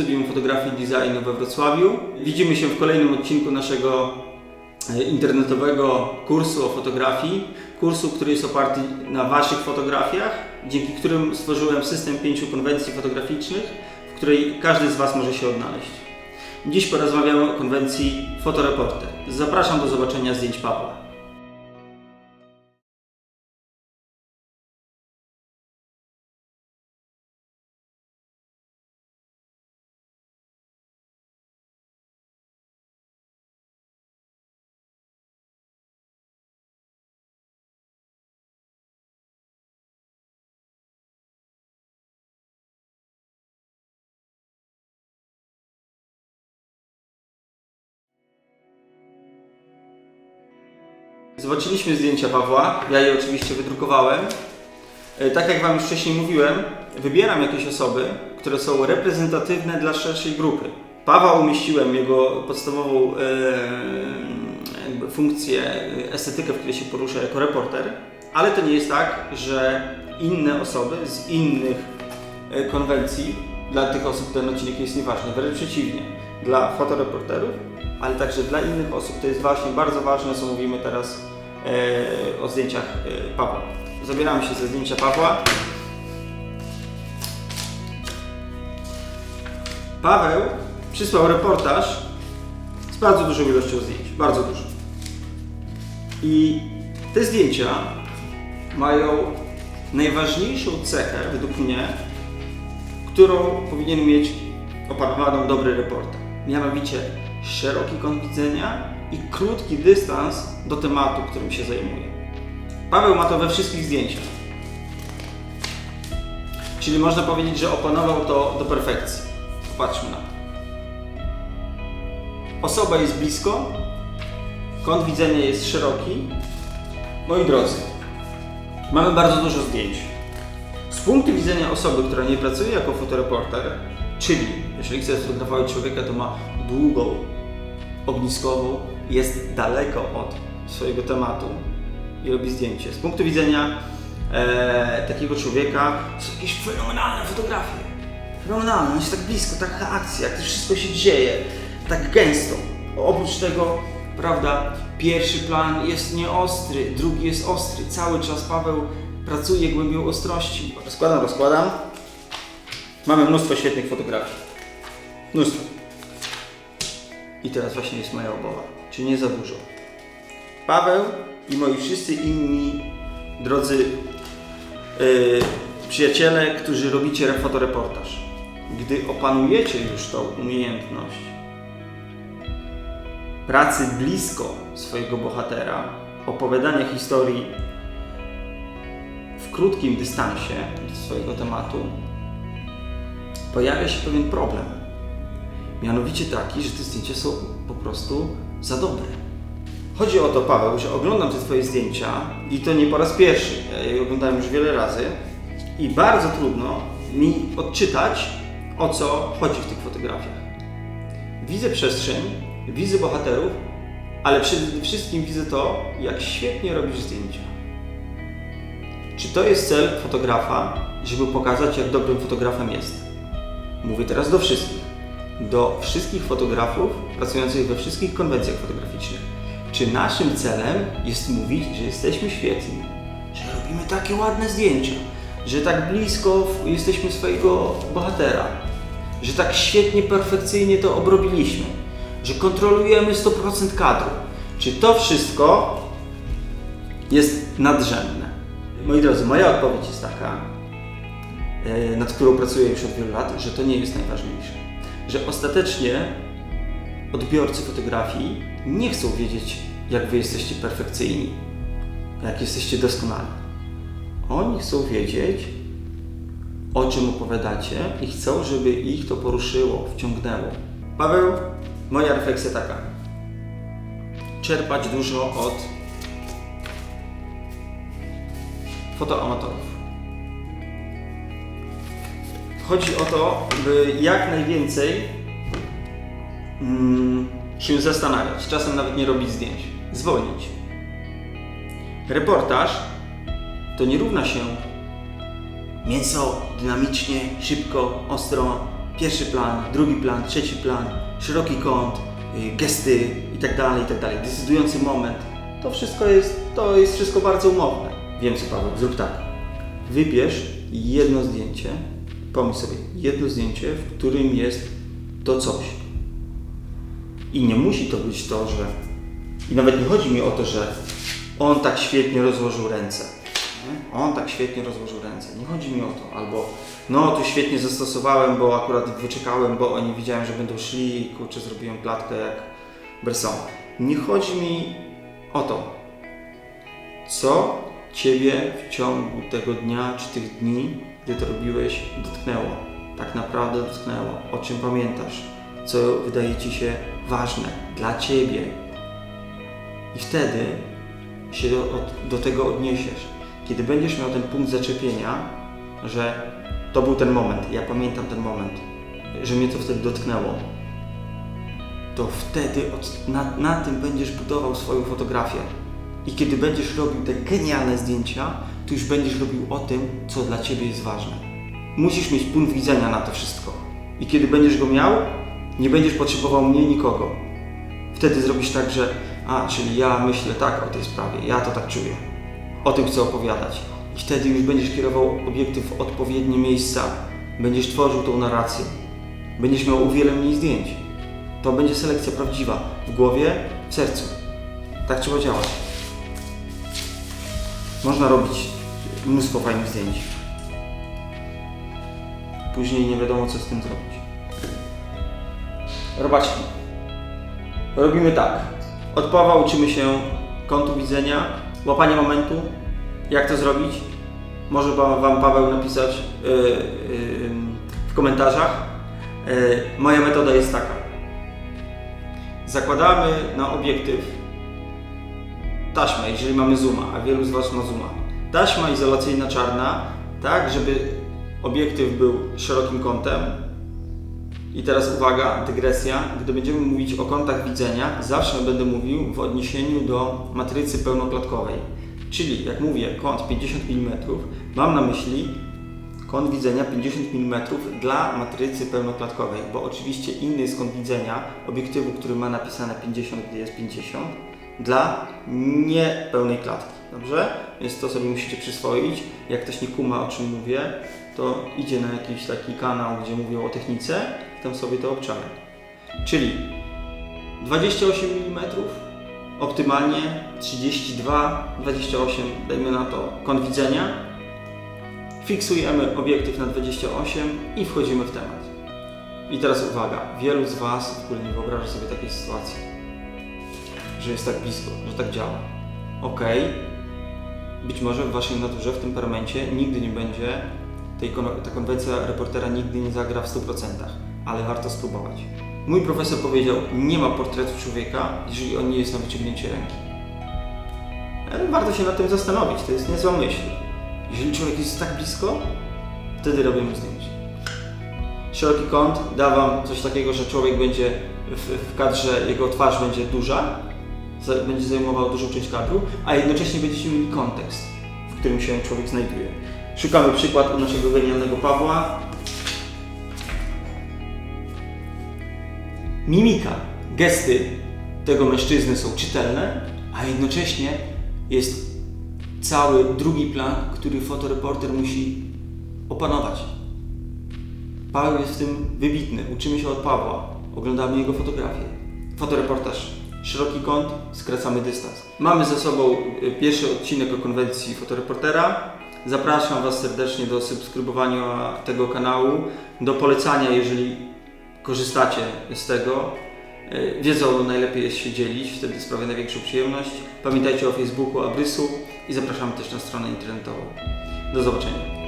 Studium Fotografii i Designu we Wrocławiu. Widzimy się w kolejnym odcinku naszego e, internetowego kursu o fotografii. Kursu, który jest oparty na Waszych fotografiach, dzięki którym stworzyłem system pięciu konwencji fotograficznych, w której każdy z Was może się odnaleźć. Dziś porozmawiamy o konwencji fotoreporter. Zapraszam do zobaczenia zdjęć Pawła. Zobaczyliśmy zdjęcia Pawła, ja je oczywiście wydrukowałem. E, Tak jak Wam już wcześniej mówiłem, wybieram jakieś osoby, które są reprezentatywne dla szerszej grupy. Pawła umieściłem jego podstawową e, funkcję, e, estetykę, w której się porusza jako reporter, ale to nie jest tak, że inne osoby z innych konwencji, dla tych osób ten odcinek jest nieważny, wręcz przeciwnie. Dla fotoreporterów, ale także dla innych osób to jest właśnie bardzo ważne, co mówimy teraz e, o zdjęciach e, Pawła. Zabieramy się ze zdjęcia Pawła. Paweł przysłał reportaż z bardzo dużą ilością zdjęć, bardzo dużo. I te zdjęcia mają najważniejszą cechę, według mnie, którą powinien mieć opanowaną dobry reporter. Mianowicie szeroki kąt widzenia i krótki dystans do tematu, którym się zajmuje. Paweł ma to we wszystkich zdjęciach. Czyli można powiedzieć, że opanował to do perfekcji. Popatrzmy na to. Osoba jest blisko, kąt widzenia jest szeroki. Moi drodzy, mamy bardzo dużo zdjęć. Z punktu widzenia osoby, która nie pracuje jako fotoreporter, czyli jeżeli chce sfotografować człowieka, to ma długą, ogniskową, jest daleko od swojego tematu i robi zdjęcie. Z punktu widzenia e, takiego człowieka są jakieś fenomenalne fotografie. Fenomenalne, on jest tak blisko, taka akcja, jak to wszystko się dzieje, tak gęsto. Oprócz tego, prawda, pierwszy plan jest nieostry, drugi jest ostry. Cały czas Paweł pracuje głębią ostrości. Rozkładam, rozkładam. Mamy mnóstwo świetnych fotografii. Mnóstwo. I teraz właśnie jest moja obawa. Czy nie za dużo? Paweł i moi wszyscy inni drodzy yy, przyjaciele, którzy robicie fotoreportaż. Gdy opanujecie już tą umiejętność pracy blisko swojego bohatera, opowiadania historii w krótkim dystansie swojego tematu, pojawia się pewien problem. Mianowicie taki, że te zdjęcia są po prostu za dobre. Chodzi o to, Paweł, że oglądam te Twoje zdjęcia i to nie po raz pierwszy. Ja je oglądałem już wiele razy i bardzo trudno mi odczytać, o co chodzi w tych fotografiach. Widzę przestrzeń, widzę bohaterów, ale przede wszystkim widzę to, jak świetnie robisz zdjęcia. Czy to jest cel fotografa, żeby pokazać, jak dobrym fotografem jest? Mówię teraz do wszystkich. Do wszystkich fotografów pracujących we wszystkich konwencjach fotograficznych. Czy naszym celem jest mówić, że jesteśmy świetni, że robimy takie ładne zdjęcia, że tak blisko jesteśmy swojego bohatera, że tak świetnie, perfekcyjnie to obrobiliśmy, że kontrolujemy 100% kadru? Czy to wszystko jest nadrzędne? Moi drodzy, moja odpowiedź jest taka, e, nad którą pracuję już od wielu lat, że to nie jest najważniejsze. Że ostatecznie odbiorcy fotografii nie chcą wiedzieć, jak wy jesteście perfekcyjni, jak jesteście doskonali. Oni chcą wiedzieć, o czym opowiadacie i chcą, żeby ich to poruszyło, wciągnęło. Paweł, moja refleksja taka. Czerpać dużo od fotoamatorów. Chodzi o to, by jak najwięcej mm, się zastanawiać, czasem nawet nie robić zdjęć, zwolnić. Reportaż to nie równa się mięso, dynamicznie, szybko, ostro, pierwszy plan, drugi plan, trzeci plan, szeroki kąt, y, gesty itd., itd. Decydujący moment. To wszystko jest, to jest wszystko bardzo umowne. Wiem co Paweł, zrób tak. Wybierz jedno zdjęcie, pomyśl sobie, jedno zdjęcie, w którym jest to coś. I nie musi to być to, że. I nawet nie chodzi mi o to, że on tak świetnie rozłożył ręce. Nie? On tak świetnie rozłożył ręce. Nie chodzi mi o to. Albo no tu świetnie zastosowałem, bo akurat wyczekałem, bo oni widziałem, że będą szli i kurczę zrobiłem klatkę jak Bresson. Nie chodzi mi o to, co Ciebie w ciągu tego dnia czy tych dni, gdy to robiłeś, dotknęło. Tak naprawdę dotknęło. O czym pamiętasz? Co wydaje Ci się ważne dla Ciebie. I wtedy się do, do tego odniesiesz. Kiedy będziesz miał ten punkt zaczepienia, że to był ten moment, ja pamiętam ten moment, że mnie to wtedy dotknęło, to wtedy od, na, na tym będziesz budował swoją fotografię. I kiedy będziesz robił te genialne zdjęcia, to już będziesz robił o tym, co dla Ciebie jest ważne. Musisz mieć punkt widzenia na to wszystko. I kiedy będziesz go miał, nie będziesz potrzebował mnie nikogo. Wtedy zrobisz tak, że a, czyli ja myślę tak o tej sprawie, ja to tak czuję. O tym chcę opowiadać. I wtedy już będziesz kierował obiektyw w odpowiednie miejsca. Będziesz tworzył tą narrację. Będziesz miał o wiele mniej zdjęć. To będzie selekcja prawdziwa. W głowie, w sercu. Tak trzeba działać. Można robić mnóstwo fajnych zdjęć. Później nie wiadomo, co z tym zrobić. Robaczki. Robimy tak. Od Pawła uczymy się kątu widzenia, łapania momentu. Jak to zrobić? Może Wam Paweł napisać yy, yy, w komentarzach. Yy, moja metoda jest taka. Zakładamy na obiektyw taśmę, jeżeli mamy zooma, a wielu z Was ma zooma. Taśma izolacyjna czarna, tak, żeby obiektyw był szerokim kątem. I teraz uwaga, dygresja. Gdy będziemy mówić o kątach widzenia, zawsze będę mówił w odniesieniu do matrycy pełnoklatkowej. Czyli jak mówię kąt 50 mm, mam na myśli kąt widzenia 50 mm dla matrycy pełnoklatkowej, bo oczywiście inny jest kąt widzenia obiektywu, który ma napisane 50, gdy jest 50, dla niepełnej klatki. Dobrze? Więc to sobie musicie przyswoić. Jak ktoś nie kuma o czym mówię, to idzie na jakiś taki kanał, gdzie mówią o technice tam sobie to obczara. Czyli 28 mm, optymalnie 32, 28, dajmy na to kąt widzenia. Fiksujemy obiektyw na 28 i wchodzimy w temat. I teraz uwaga, wielu z Was w ogóle nie wyobraża sobie takiej sytuacji, że jest tak blisko, że tak działa. Ok, być może w Waszej naturze, w tym temperamencie nigdy nie będzie, tej, ta konwencja reportera nigdy nie zagra w 100%, ale warto spróbować. Mój profesor powiedział, nie ma portretu człowieka, jeżeli on nie jest na wyciągnięcie ręki. Ale warto się nad tym zastanowić, to jest niezła myśl. Jeżeli człowiek jest tak blisko, wtedy robimy zdjęcie. Szeroki kąt da Wam coś takiego, że człowiek będzie w, w kadrze, jego twarz będzie duża, będzie zajmował dużą część kadru, a jednocześnie będziecie mieli kontekst, w którym się człowiek znajduje. Szukamy przykład u naszego genialnego Pawła. Mimika, gesty tego mężczyzny są czytelne, a jednocześnie jest cały drugi plan, który fotoreporter musi opanować. Paweł jest w tym wybitny. Uczymy się od Pawła. Oglądamy jego fotografie. Fotoreportaż. Szeroki kąt, skracamy dystans. Mamy za sobą y, pierwszy odcinek o konwencji fotoreportera. Zapraszam Was serdecznie do subskrybowania tego kanału, do polecania, jeżeli korzystacie z tego. Y, Wiedzą najlepiej jest się dzielić, wtedy sprawia największą przyjemność. Pamiętajcie o Facebooku Abrysu i zapraszamy też na stronę internetową. Do zobaczenia.